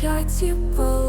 tried to pull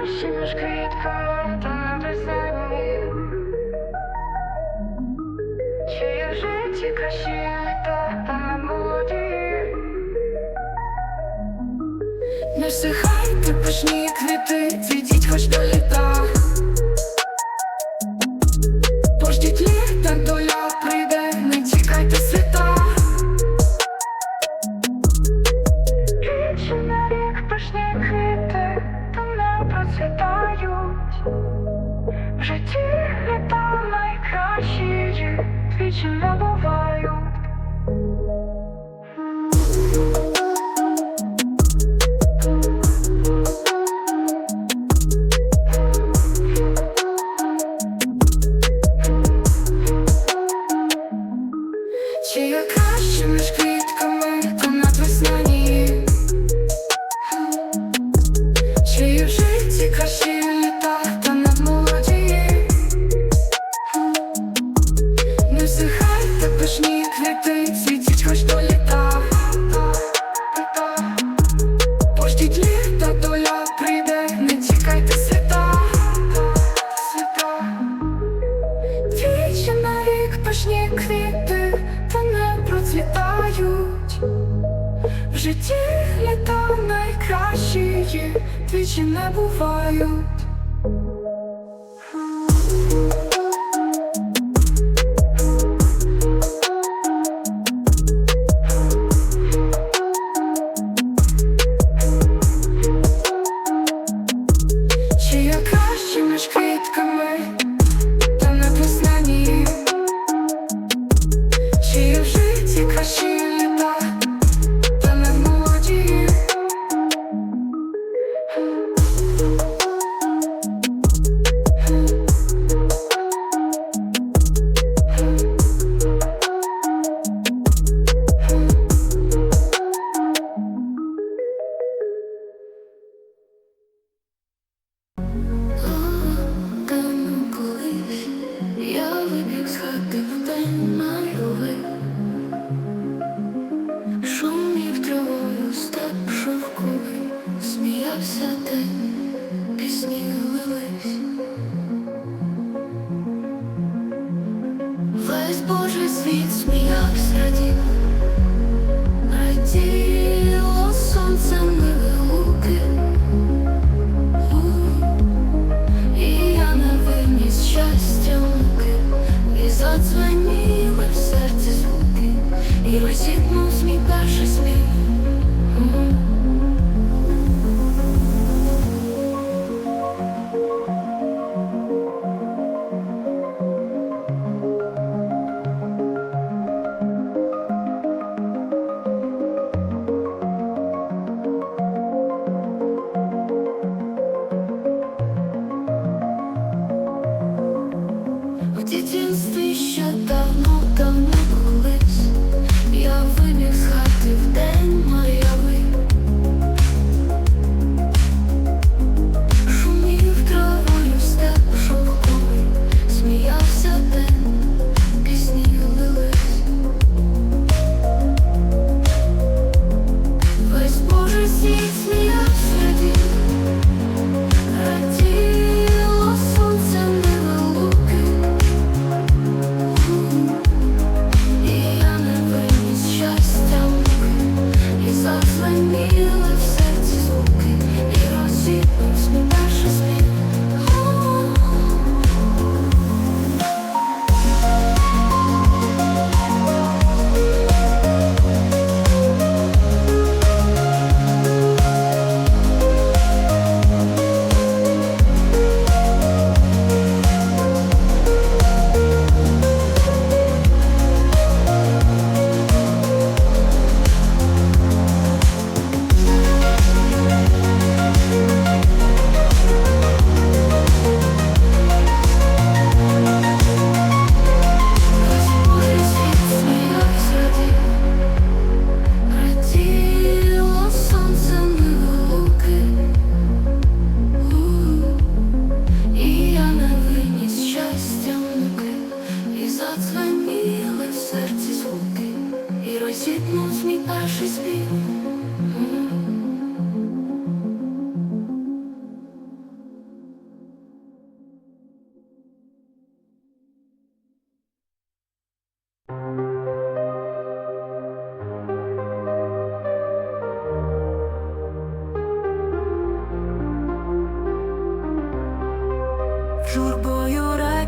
Бачиш квітка та без пишні квіти, відіть хоч долі не.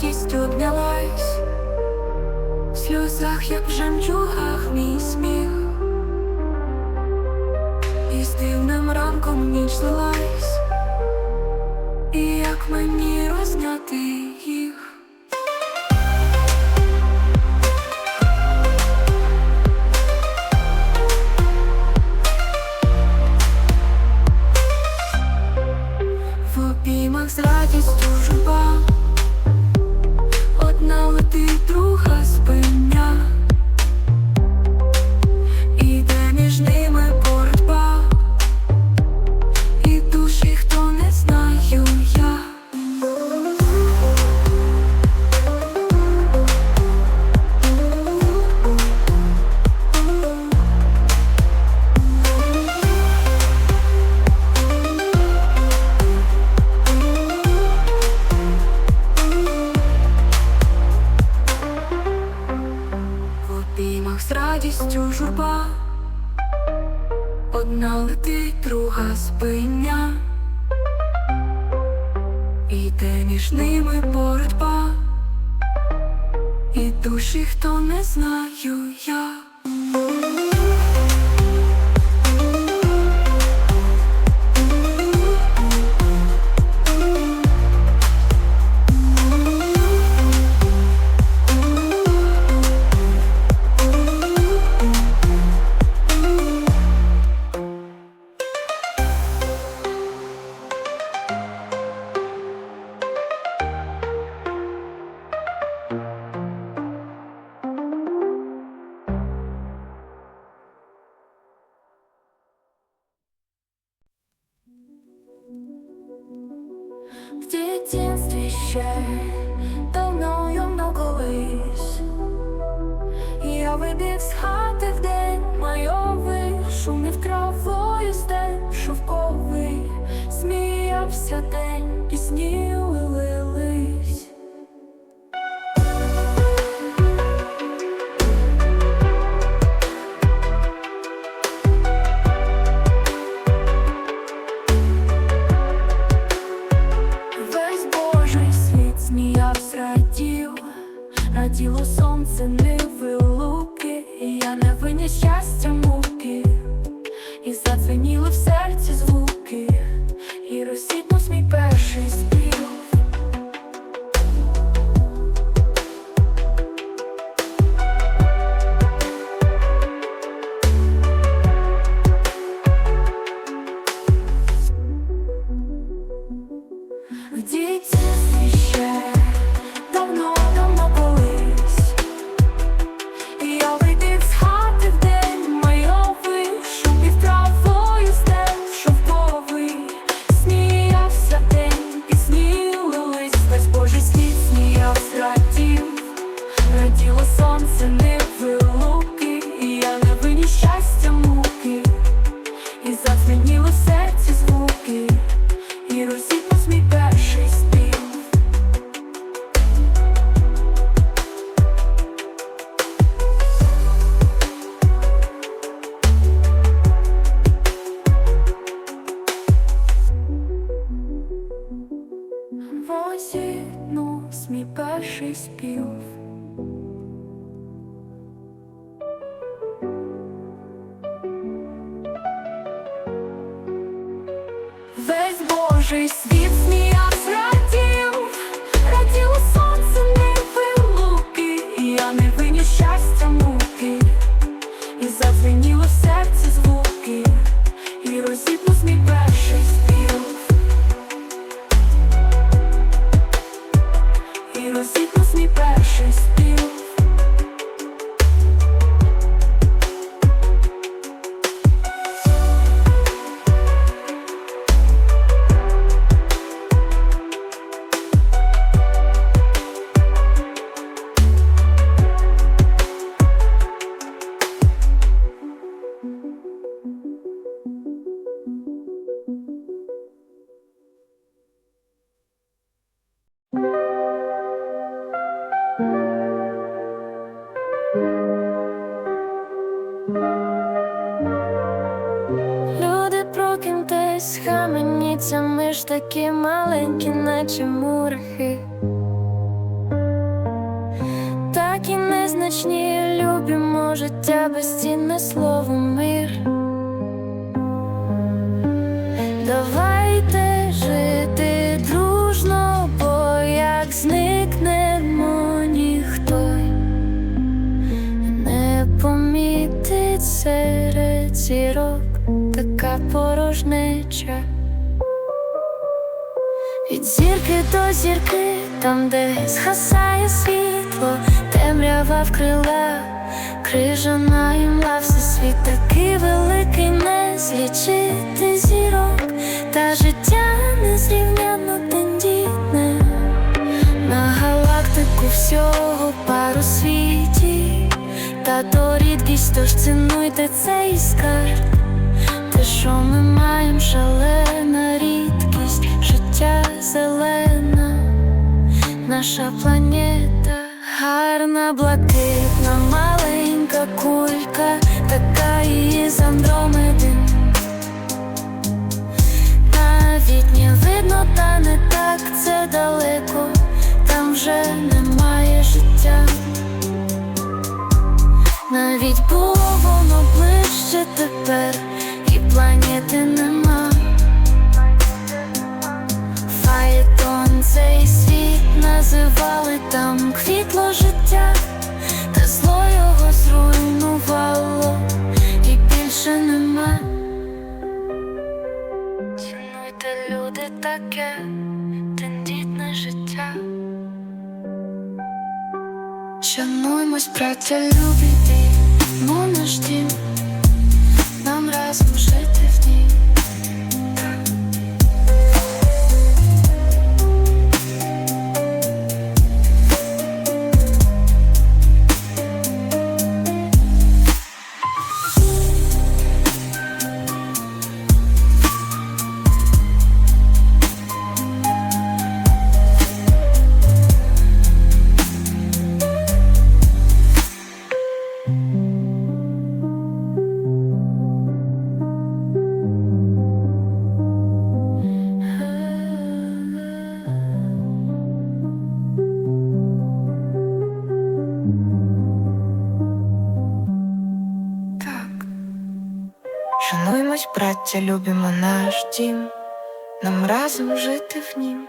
радістю обнялась, в сльозах, як в жемчугах мій сміх, і з дивним ранком ніч злилась, і як мені розняти. Держись такі маленькі, наче мурахи, так і незначні любимо життя безцінне слово мир. Давайте жити дружно, бо як зникнемо ніхто, не помітить серед зірок така порожнеча. Від зірки до зірки, там, де згасає світло, темрява вкрила, крижана імла, всесвіт такий великий, не злічити зірок, та життя незрівняно тендітне, на галактику всього пару світів, та то рідкість, тож цінуйте цей скарб. Те, що ми маємо шалена життя зелена, наша планета гарна, блакитна, маленька кулька, така її з Андромеди. Навіть не видно, та не так це далеко, там вже немає життя. Навіть було воно ближче тепер, і планети нема. Називали там квітло життя, та зло його зруйнувало, і більше нема. Цінуйте люди таке, тендітне життя. Шануймось, браття любі, Шануймось, браття, любимо наш дім, нам разом жити в нім.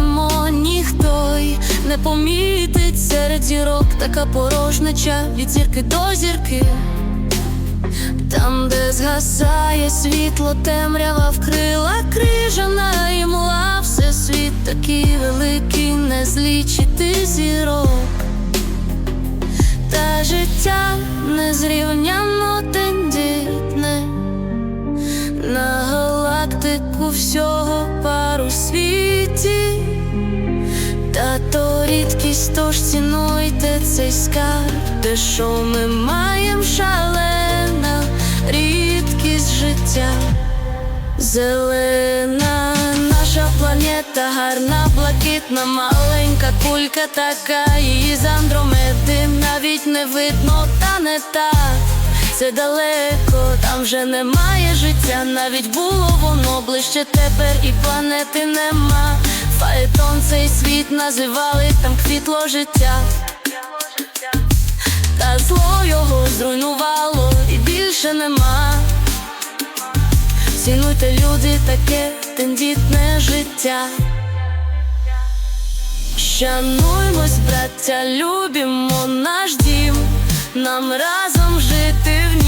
Зникнемо, ніхто й не помітить серед зірок така порожнеча від зірки до зірки. Там, де згасає світло, темрява вкрила крижана і мла, все світ такий великий, не злічити зірок. Та життя незрівняно тендітне, на галактику всього пару світів. Та то рідкість, тож цінуйте цей скарб, те, що ми маємо шалена рідкість життя. Зелена наша планета, гарна, блакитна, маленька кулька така, її з Андромеди навіть не видно, та не так. Це далеко, там вже немає життя, навіть було воно ближче тепер і планети нема. Фаетон цей світ називали там квітло життя. Та зло його зруйнувало і більше нема. Цінуйте люди таке тендітне життя. Шануймось, браття, любимо наш дім, нам разом жити в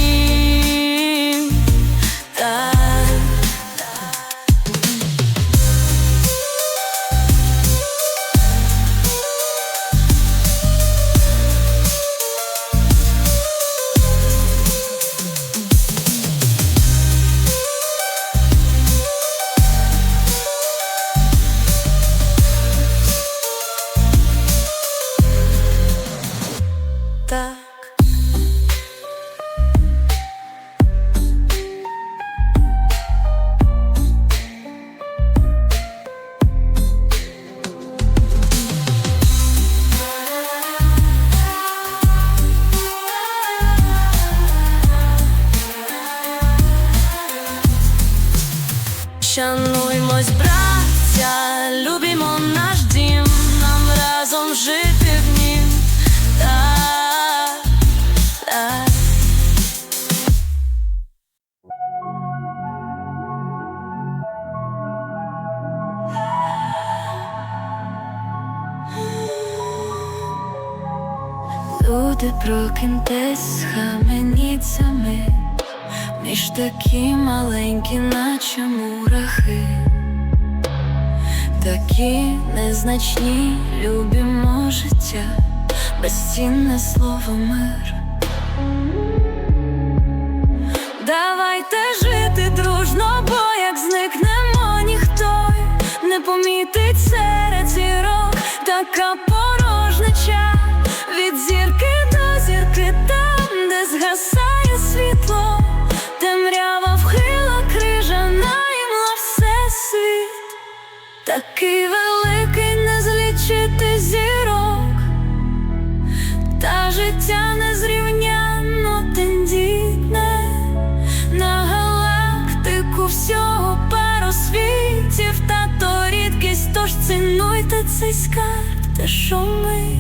жити в нім. Люди прокиньтесь, схаменіться ми Ми ж такі маленькі, наче мурахи, такі незначні, любимо життя, безцінне слово мир. Давайте жити дружно, бо як зникнемо, ніхто не помітить серед зірок така цей скарб, те, що ми,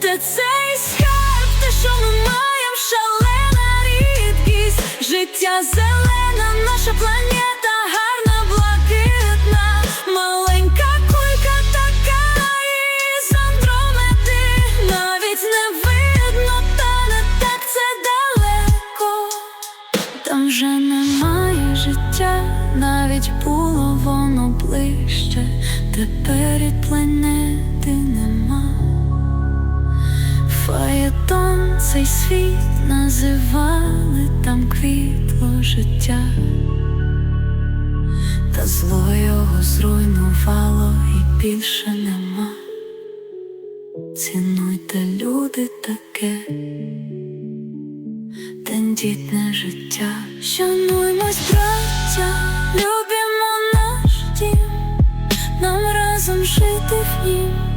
та цей скарб, те, що ми маємо, шалена рідкість, життя зелена, наша планета гарна, блакитна, маленька кулька така із Андромеди, навіть не видно, та не так це далеко. Там вже немає життя, навіть тепер і планети нема. Фаєтон цей світ називали, там квітло життя, та зло його зруйнувало і більше нема. Цінуйте люди таке тендітне життя. Шануймось, браття, любимо наш дім,